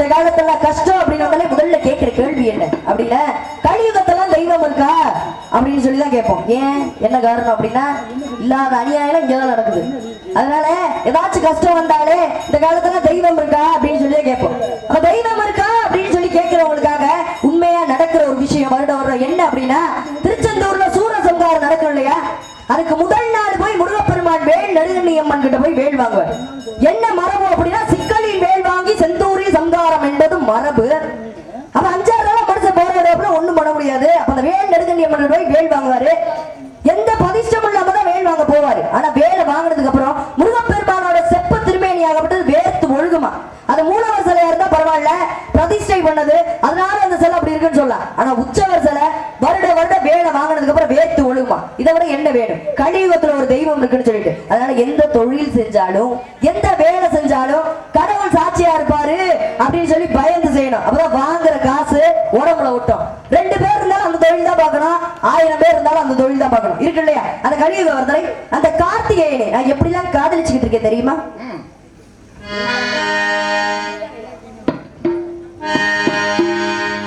இந்த காலத்துல கஷ்டம் அப்படின்னு முதல்ல கேட்கிற கேள்வி என்ன? அப்படின்னா கலியுகத்தெல்லாம் தெய்வம் இருக்கா? அப்படின்னு சொல்லி தான் கேட்போம். ஏன்? என்ன காரணம் அப்படின்னா இல்லாத அநியாயம் இங்கதான் நடக்குது. அதனால ஏதாச்சும் கஷ்டம் வந்தாலே இந்த காலத்துல தெய்வம் இருக்கா? அப்படின்னு சொல்லி கேட்போம். அப்ப தெய்வம் இருக்கா? அப்படின்னு சொல்லி கேட்கிறவங்களுக்காக உண்மையா நடக்கிற ஒரு விஷயம் வருட வருடம் என்ன அப்படின்னா திருச்செந்தூர்ல சூரசம்ஹாரம் நடக்கும் இல்லையா? அதுக்கு முதல் நாள் போய் முருகப்பெருமான் வேல் நடுகண்ணி அம்மன் கிட்ட போய் வேல் வாங்குவார். என்ன மரபு மரபு. அப்ப அஞ்சாறு நாள் மனுஷன் போற இடத்துல ஒண்ணும் பண்ண முடியாது. அப்ப அந்த வேல் நடுகண்ணி அம்மன் போய் வேல் வாங்குவாரு. எந்த பதிஷ்டம் இல்லாம தான் வேல் வாங்க போவாரு. ஆனா வேலை வாங்கினதுக்கு அப்புறம் முருகப்பெருமானோட செப்ப திருமேனி ஆகப்பட்டது வேர்த்து ஒழுகுமா. அது மூலவர் சிலையா இருந்தா பரவாயில்ல. பிரதிஷ்டை பண்ணது. அதனால அந்த சிலை அப்படி இருக்குன்னு சொல்லலாம் ஆனா உச்சவர் சிலை வருட வருட வேலை வாங்கினதுக்கு அப்புறம் வேர்த்து ஒழுகுமா வேணும் கலியுகத்துல ஒரு தெய்வம் இருக்குன்னு சொல்லிட்டு. அதனால எந்த தொழில் செஞ்சாலும் எந்த வேலை செஞ்சாலும் கடவுள் சாட்சியா இருப்பாரு அப்படின்னு சொல்லி பயந்து செய்யணும். அப்பதான் வாங்குற காசு உடம்புல விட்டோம் ரெண்டு பேர் இருந்தாலும் அந்த தொழில் தான் பார்க்கணும். ஆயிரம் பேர் இருந்தாலும் அந்த தொழில் தான் பார்க்கணும். இருக்கு இல்லையா? அந்த கலியுக வரதலை அந்த கார்த்திகேயனை நான் எப்படிலாம் காதலிச்சுக்கிட்டு இருக்கேன் தெரியுமா? நீதானே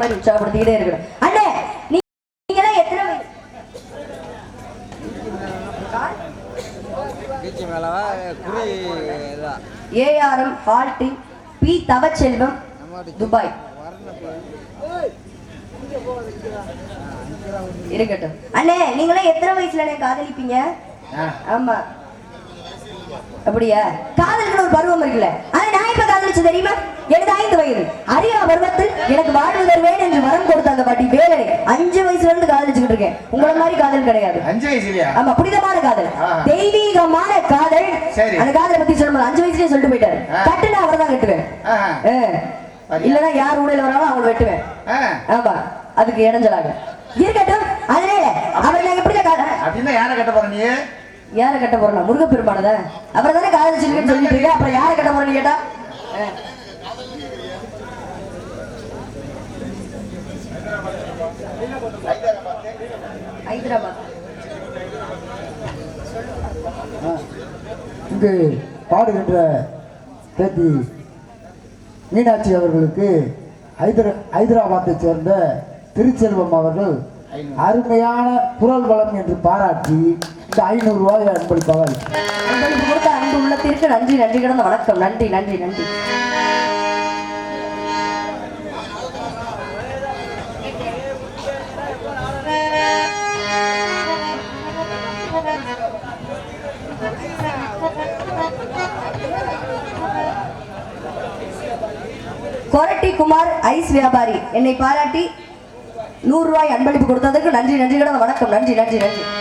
மாதிரி உற்சாகப்படுத்திக்கிட்டே இருக்கணும். அண்ணே நீ- நீங்கெல்லாம் எத்தனை ARM holding P Thavaselvam Dubai. இருக்கட்டும். அண்ணே நீங்களாம் எத்தனை வயசுல காதலிப்பீங்க? ஆமா. அப்படியா? காதலுக்கு ஒரு பருவம் இருக்குல்ல. ஆனா நான் இப்ப காதலிச்சு தெரியுமா? எனக்கு ஐந்து வயது. அறியா பருவத்தில் எனக்கு வாழ்வு தருவேன் என்று வரம் கொடுத்த அந்த பாட்டி வேலனை அஞ்சு வயசுல இருந்து காதலிச்சுக்கிட்டு இருக்கேன். உங்களை மாதிரி காதல் கிடையாது. அஞ்சு வயசுலயா? ஆமா புனிதமான காதல். தெய்வீகமான காதல். அந்த காதலை பத்தி சொல்லும்போது அஞ்சு வயசுலயே சொல்லிட்டு போயிட்டாரு. கட்டுனா அவரை தான் கட்டுவேன். இல்லைன்னா யார் ஊழல் வராலும் அவங்களை வெட்டுவேன். ஆமா அதுக்கு இடைஞ்சலாக. இருக்கட்டும். அதனால அவர் நான் எப்படி காதல் அப்படின்னா யாரை கட்ட போற நீ? யாரை கட்ட போறா முருகப்பெருமானத? அவர் தானே காதலிச்சிருக்கேன்னு சொல்லிட்டு இருக்க அப்புறம் யாரை கட்ட போறேன்னு கேட்டா. ஹைதராபாத். இங்கு பாடுகின்ற பேத்தி மீனாட்சி அவர்களுக்கு ஹைதர ஹைதராபாத்தைச் சேர்ந்த திருச்செல்வம் அவர்கள் அருமையான குரல் வளம் என்று பாராட்டி இந்த ஐநூறு ரூபாய் அன்பளிப்பாக அளித்தார். கொடுத்த அன்பு உள்ளத்திற்கு நன்றி நன்றி கிடந்த வணக்கம். நன்றி நன்றி நன்றி. கொரட்டி குமார் ஐஸ் வியாபாரி. என்னை பாராட்டி நூறு ரூபாய் அன்பளிப்பு கொடுத்ததுக்கு நன்றி நன்றி வணக்கம். நன்றி நன்றி நன்றி.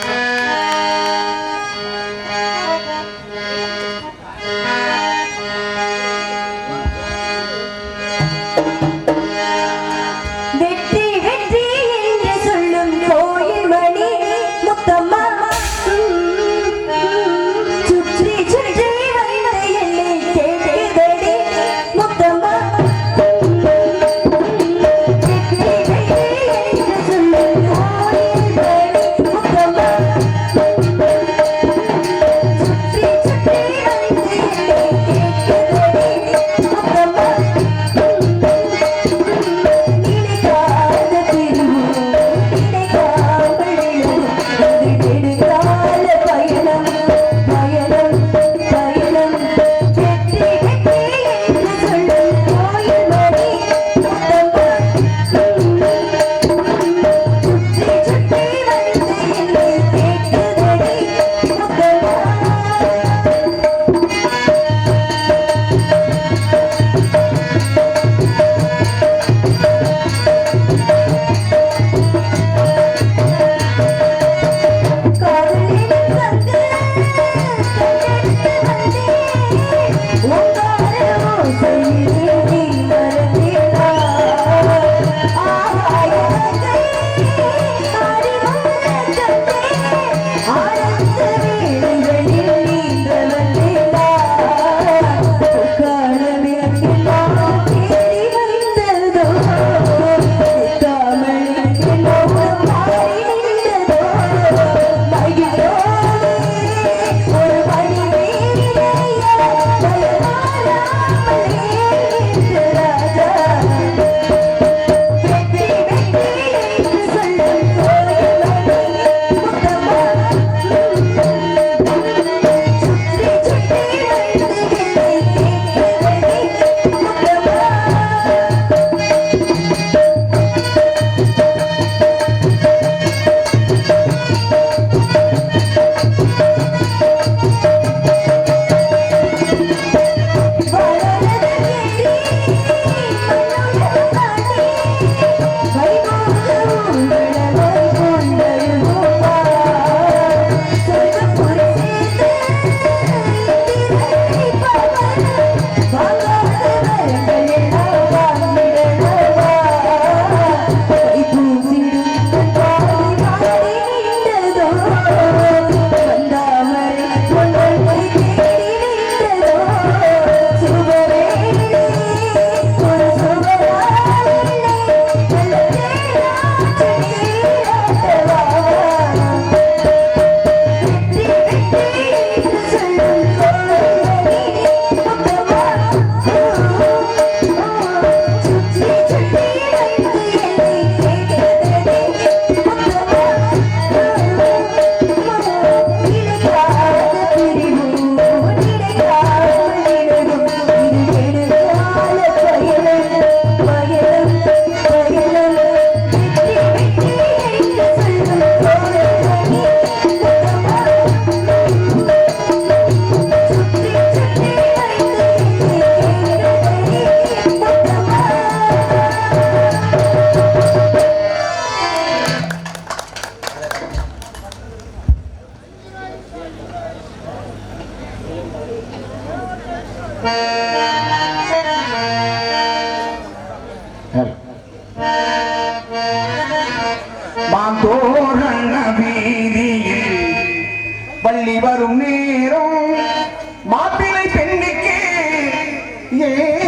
ஏன்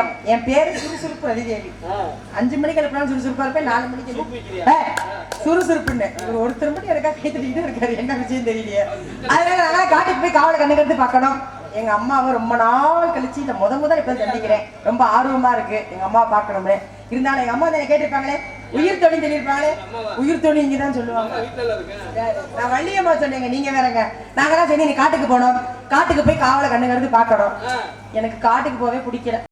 பிடிக்கும் என் பேரு சுறுசுறுப்பு ரதிதேவி அஞ்சு மணிக்கு எழுப்பினாலும் சுறுசுறுப்பா இருப்பேன் நாலு மணிக்கு சுறுசுறுப்புன்னு. இவர் ஒருத்தர் மட்டும் எனக்கா கேட்டுட்டு இருக்காரு. என்ன விஷயம் தெரியலையே. அதனால நாங்களா காட்டுக்கு போய் காவலை கட்டு பார்க்கணும். எங்க அம்மாவை ரொம்ப நாள் கழிச்சு இந்த முத முதல் இப்ப சந்திக்கிறேன். ரொம்ப ஆர்வமா இருக்கு. எங்க அம்மா பார்க்கணும்னு. இருந்தாலும் எங்க அம்மா என்னை கேட்டிருப்பாங்களே? உயிர் தொழில் சொல்லியிருப்பாங்களே? உயிர் தொழில் இங்கதான் சொல்லுவாங்க. நான் வள்ளியம்மா சொன்னேங்க நீங்க வேறங்க. நாங்கெல்லாம் சரி நீ காட்டுக்கு போனோம். காட்டுக்கு போய் காவலை கண்ணு கருது பார்க்கணும். எனக்கு காட்டுக்கு போவே பிடிக்கல.